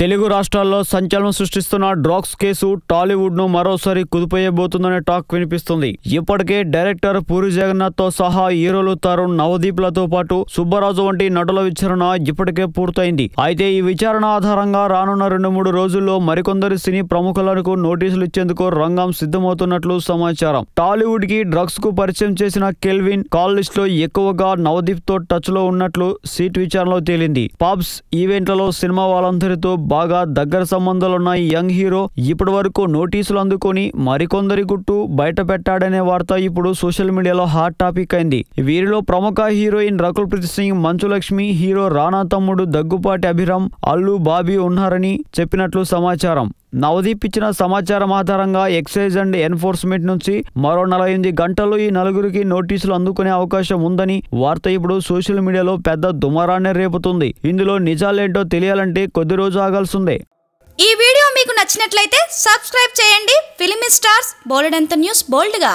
తెలుగు రాష్ట్రాల్లో సంచలనం సృష్టిస్తున్న drugs case టాలీవుడ్ను మరోసారి కుదిపోయబోతుందనే టాక్ వినిపిస్తుంది. ఇప్పటికే డైరెక్టర్ పూరి జగన్నాథ్తో సహా హీరోలు తరుణ్ నవదీప్లతో పాటు సుబ్బరాజు వంటి నటుల విచారణ ఇప్పటికే పూర్తయింది. అయితే ఈ విచారణ ఆధారంగా రానున్న రెండు మూడు రోజుల్లో మరికొందరు సినీ ప్రముఖులకు నోటీసులు ఇచ్చేందుకు రంగం సిద్ధమవుతున్నట్లు సమాచారం. టాలీవుడ్కి డ్రగ్స్కు పరిచయం చేసిన కెల్విన్ కాల్ లిస్ట్లో ఎక్కువగా నవదీప్తో టచ్లో ఉన్నట్లు సీట్ విచారణలో తేలింది. పాబ్స్ ఈవెంట్లలో సినిమా వాళ్ళందరితో బాగా దగ్గర సంబంధాలున్న ఈ యంగ్ హీరో ఇప్పటి వరకు నోటీసులు అందుకొని మరికొందరి గుట్టు బయట పెట్టాడనే వార్త ఇప్పుడు సోషల్ మీడియాలో హాట్ టాపిక్ అయింది. వీరిలో ప్రముఖ హీరోయిన్ రకుల్ ప్రీత్ సింగ్ మంచులక్ష్మి హీరో రానా తమ్ముడు దగ్గుపాటి అభిరామ్ అల్లు బాబీ ఉన్నారని చెప్పినట్లు సమాచారం. నవదీప్ ఇచ్చిన సమాచారం ఆధారంగా ఎక్సైజ్ అండ్ ఎన్ఫోర్స్మెంట్ నుంచి మరో నలభై ఎనిమిది గంటల్లో ఈ నలుగురికి నోటీసులు అందుకునే అవకాశం ఉందని వార్త ఇప్పుడు సోషల్ మీడియాలో పెద్ద దుమారాన్ని రేపుతుంది. ఇందులో నిజాలేంటో తెలియాలంటే కొద్ది రోజు ఆగాల్సిందే ఈ వీడియో మీకు నచ్చినట్లయితే సబ్స్క్రైబ్ చేయండి. ఫిలిమి స్టార్స్ బోలెడంత న్యూస్ బోల్డ్గా.